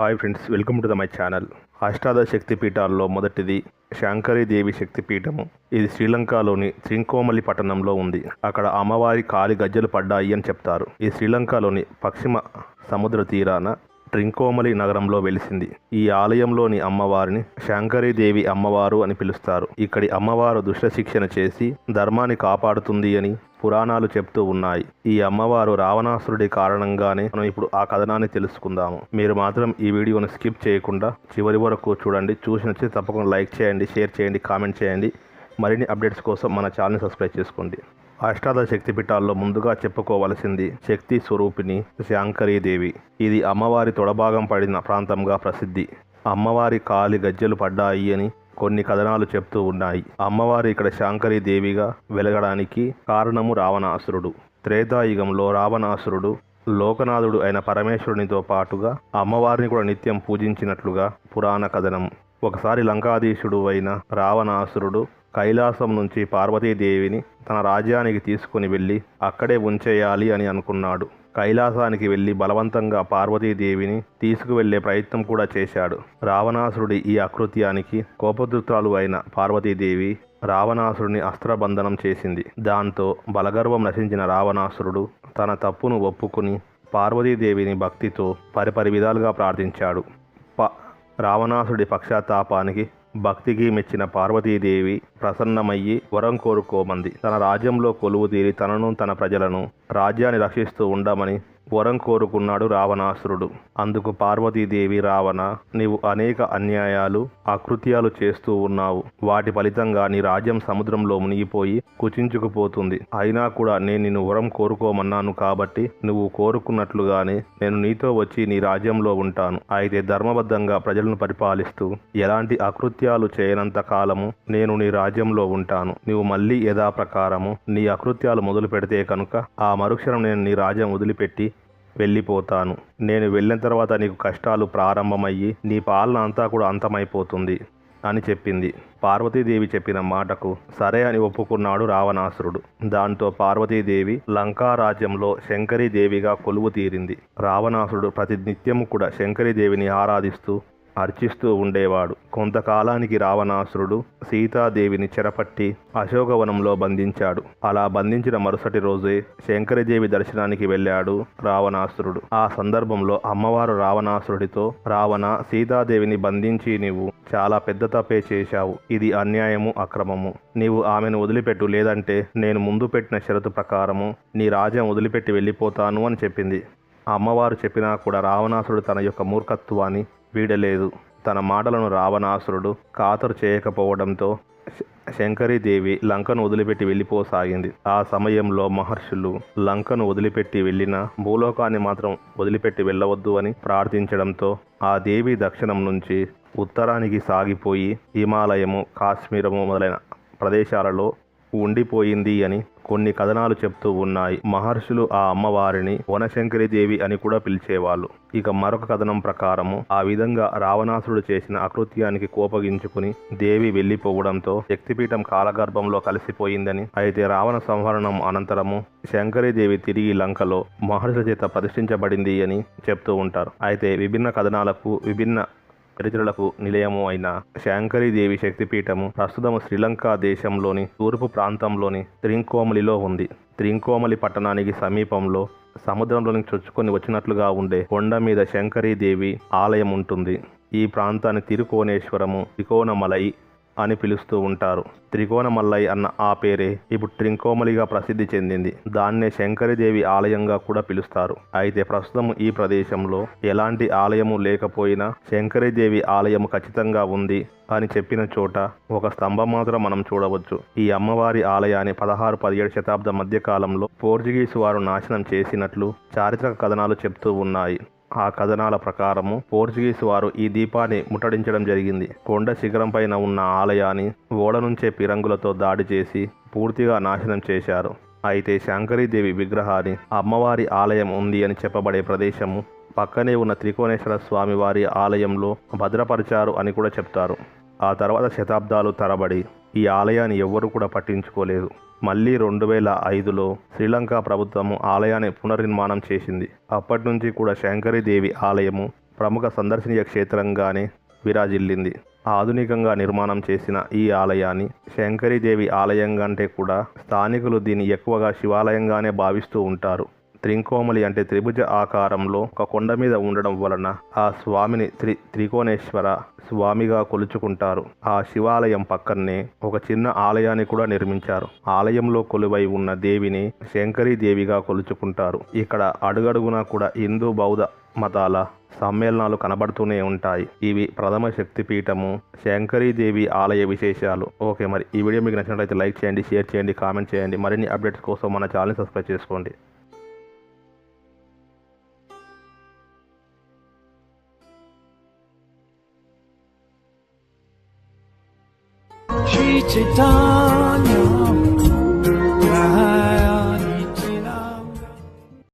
Hi friends welcome to the my channel అష్టాదశ శక్తి పీఠాల్లో మొదటిది దేవి శక్తి పీఠము ఇది శ్రీలంకలోని త్రింకోమలి పట్టణంలో ఉంది. అక్కడ అమ్మవారి కాలి గజ్జలు పడ్డాయి అని చెప్తారు. ఈ శ్రీలంకలోని పశ్చిమ సముద్ర తీరాన ట్రింకోమలి నగరంలో వెలిసింది. ఈ ఆలయంలోని అమ్మవారిని దేవి అమ్మవారు అని పిలుస్తారు. ఇక్కడి అమ్మవారు దుష్ట శిక్షణ చేసి ధర్మాన్ని కాపాడుతుంది అని పురాణాలు చెప్తూ ఉన్నాయి. ఈ అమ్మవారు రావణాసురుడి కారణంగానే మనం ఇప్పుడు ఆ కథనాన్ని తెలుసుకుందాము. మీరు మాత్రం ఈ వీడియోను స్కిప్ చేయకుండా చివరి వరకు చూడండి. చూసి నచ్చి తప్పకుండా లైక్ చేయండి షేర్ చేయండి కామెంట్ చేయండి. మరిన్ని అప్డేట్స్ కోసం మన ఛానల్ని సబ్స్క్రైబ్ చేసుకోండి. అష్టాదశ శక్తి పీఠాల్లో ముందుగా చెప్పుకోవలసింది శక్తి స్వరూపిణి దేవి ఇది అమ్మవారి తొడభాగం పడిన ప్రాంతంగా ప్రసిద్ధి. అమ్మవారి కాలి గజ్జలు పడ్డాయి అని కొన్ని కథనాలు చెప్తూ ఉన్నాయి. అమ్మవారు ఇక్కడ శాంకరీ దేవిగా వెలగడానికి కారణము రావణాసురుడు. త్రేతాయుగంలో రావణాసురుడు లోకనాథుడు అయిన పరమేశ్వరునితో పాటుగా అమ్మవారిని కూడా నిత్యం పూజించినట్లుగా పురాణ కథనం. ఒకసారి లంకాధీశుడు అయిన రావణాసురుడు కైలాసం నుంచి పార్వతీదేవిని తన రాజ్యానికి తీసుకుని వెళ్ళి అక్కడే ఉంచేయాలి అని అనుకున్నాడు. కైలాసానికి వెళ్ళి బలవంతంగా పార్వతీదేవిని తీసుకువెళ్ళే ప్రయత్నం కూడా చేశాడు. రావణాసురుడి ఈ అకృత్యానికి కోపదృత్రాలు అయిన పార్వతీదేవి రావణాసురుని అస్త్రబంధనం చేసింది. దాంతో బలగర్వం నశించిన రావణాసురుడు తన తప్పును ఒప్పుకుని పార్వతీదేవిని భక్తితో పరిపరి విధాలుగా ప్రార్థించాడు. ప రావణాసుడి పక్షాతాపానికి భక్తికి మెచ్చిన పార్వతీదేవి ప్రసన్నమయ్యి వరం కోరుకోమంది. తన రాజ్యంలో కొలువు తీరి తనను తన ప్రజలను రాజ్యాన్ని రక్షిస్తూ ఉండమని వరం కోరుకున్నాడు రావణాసురుడు. అందుకు పార్వతీదేవి రావణ నీవు అనేక అన్యాయాలు అకృత్యాలు చేస్తూ ఉన్నావు. వాటి ఫలితంగా నీ రాజ్యం సముద్రంలో మునిగిపోయి కుచించుకుపోతుంది. అయినా కూడా నేను నిన్ను వరం కోరుకోమన్నాను కాబట్టి నువ్వు కోరుకున్నట్లుగానే నేను నీతో వచ్చి నీ రాజ్యంలో ఉంటాను. అయితే ధర్మబద్ధంగా ప్రజలను పరిపాలిస్తూ ఎలాంటి అకృత్యాలు చేయనంత కాలము నేను నీ రాజ్యంలో ఉంటాను. నువ్వు మళ్ళీ యథాప్రకారము నీ అకృత్యాలు మొదలు పెడితే కనుక ఆ మరుక్షణం నేను నీ రాజ్యం వదిలిపెట్టి వెళ్ళిపోతాను. నేను వెళ్ళిన తర్వాత నీకు కష్టాలు ప్రారంభమయ్యి నీ పాలన అంతా కూడా అంతమైపోతుంది అని చెప్పింది. పార్వతీదేవి చెప్పిన మాటకు సరే అని ఒప్పుకున్నాడు రావణాసురుడు. దాంతో పార్వతీదేవి లంకారాజ్యంలో శంకరీదేవిగా కొలువు తీరింది. రావణాసురుడు ప్రతి నిత్యము కూడా శంకరీదేవిని ఆరాధిస్తూ అర్చిస్తూ ఉండేవాడు. కొంతకాలానికి రావణాసురుడు సీతాదేవిని చెరపట్టి అశోకవనంలో బంధించాడు. అలా బంధించిన మరుసటి రోజే శంకరదేవి దర్శనానికి వెళ్ళాడు రావణాసురుడు. ఆ సందర్భంలో అమ్మవారు రావణాసురుడితో రావణ సీతాదేవిని బంధించి నీవు చాలా పెద్ద తప్పే చేశావు. ఇది అన్యాయము అక్రమము. నీవు ఆమెను వదిలిపెట్టు. లేదంటే నేను ముందు పెట్టిన షరతు ప్రకారము నీ రాజ్యం వదిలిపెట్టి వెళ్ళిపోతాను అని చెప్పింది. అమ్మవారు చెప్పినా కూడా రావణాసురుడు తన యొక్క మూర్ఖత్వాన్ని వీడలేదు తన మాటలను రావణాసురుడు ఖాతరు చేయకపోవడంతో శంకరీదేవి లంకను వదిలిపెట్టి వెళ్ళిపోసాగింది. ఆ సమయంలో మహర్షులు లంకను వదిలిపెట్టి వెళ్ళిన భూలోకాన్ని మాత్రం వదిలిపెట్టి వెళ్ళవద్దు అని ప్రార్థించడంతో ఆ దేవి దక్షిణం నుంచి ఉత్తరానికి సాగిపోయి హిమాలయము కాశ్మీరము మొదలైన ప్రదేశాలలో ఉండిపోయింది అని కొన్ని కథనాలు చెప్తూ ఉన్నాయి. మహర్షులు ఆ అమ్మవారిని వనశంకరి దేవి అని కూడా పిలిచేవాళ్ళు. ఇక మరొక కథనం ప్రకారము ఆ విధంగా రావణాసురుడు చేసిన అకృత్యానికి కోపగించుకుని దేవి వెళ్ళిపోవడంతో శక్తిపీఠం కాలగర్భంలో కలిసిపోయిందని అయితే రావణ సంహరణం అనంతరము శంకరీదేవి తిరిగి లంకలో మహర్షుల చేత ప్రతిష్ఠించబడింది అని చెప్తూ ఉంటారు. అయితే విభిన్న కథనాలకు విభిన్న చరిత్రలకు నిలయము అయిన శాంకరీదేవి శక్తిపీఠము ప్రస్తుతము శ్రీలంక దేశంలోని తూర్పు ప్రాంతంలోని త్రింకోమలిలో ఉంది. త్రింకోమలి పట్టణానికి సమీపంలో సముద్రంలోని చొచ్చుకొని వచ్చినట్లుగా ఉండే కొండ మీద శంకరీదేవి ఆలయం ఉంటుంది ఈ ప్రాంతాన్ని తిరుకోణేశ్వరము త్రికోణమలై అని పిలుస్తూ ఉంటారు. త్రికోణమల్లై అన్న ఆ పేరే ఇప్పుడు ట్రింకోమలిగా ప్రసిద్ధి చెందింది. దాన్నే శంకరిదేవి ఆలయంగా కూడా పిలుస్తారు. అయితే ప్రస్తుతం ఈ ప్రదేశంలో ఎలాంటి ఆలయము లేకపోయినా శంకరిదేవి ఆలయము ఖచ్చితంగా ఉంది అని చెప్పిన చోట ఒక స్తంభం మాత్రం మనం చూడవచ్చు. ఈ అమ్మవారి ఆలయాన్ని పదహారు పదిహేడు శతాబ్దం మధ్య కాలంలో పోర్చుగీసు వారు నాశనం చేసినట్లు చారిత్రక కథనాలు చెప్తూ ఉన్నాయి. ఆ కథనాల ప్రకారము పోర్చుగీస్ వారు ఈ దీపాన్ని ముట్టడించడం జరిగింది. కొండ శిఖరం పైన ఉన్న ఆలయాన్ని ఓడ నుంచే పిరంగులతో దాడి చేసి పూర్తిగా నాశనం చేశారు. అయితే శంకరీదేవి విగ్రహాన్ని అమ్మవారి ఆలయం ఉంది అని చెప్పబడే ప్రదేశము పక్కనే ఉన్న త్రికోణేశ్వర స్వామి వారి ఆలయంలో భద్రపరిచారు అని కూడా చెప్తారు. ఆ తర్వాత శతాబ్దాలు తరబడి ఈ ఆలయాన్ని ఎవ్వరూ కూడా పట్టించుకోలేదు. మళ్ళీ రెండు వేల ఐదులో శ్రీలంక ప్రభుత్వము ఆలయాన్ని పునర్నిర్మాణం చేసింది. అప్పటి నుంచి కూడా శంకరీదేవి ఆలయము ప్రముఖ సందర్శనీయ క్షేత్రంగానే విరాజిల్లింది. ఆధునికంగా నిర్మాణం చేసిన ఈ ఆలయాన్ని శంకరీదేవి ఆలయం కంటే కూడా స్థానికులు దీన్ని ఎక్కువగా శివాలయంగానే భావిస్తూ ఉంటారు. త్రింకోమలి అంటే త్రిభుజ ఆకారంలో ఒక కొండ మీద ఉండడం వలన ఆ స్వామిని త్రి త్రికోణేశ్వర స్వామిగా కొలుచుకుంటారు. ఆ శివాలయం పక్కనే ఒక చిన్న ఆలయాన్ని కూడా నిర్మించారు. ఆలయంలో కొలువై ఉన్న దేవిని శంకరీ దేవిగా కొలుచుకుంటారు. ఇక్కడ అడుగడుగునా కూడా హిందూ బౌద్ధ మతాల సమ్మేళనాలు కనబడుతూనే ఉంటాయి. ఇవి ప్రథమ శక్తిపీఠము శంకరీదేవి ఆలయ విశేషాలు. ఓకే మరి ఈ వీడియో మీకు నచ్చినట్లయితే లైక్ చేయండి షేర్ చేయండి కామెంట్ చేయండి. మరిన్ని అప్డేట్స్ కోసం మన ఛానల్ సబ్స్క్రైబ్ చేసుకోండి. 빛을 떠요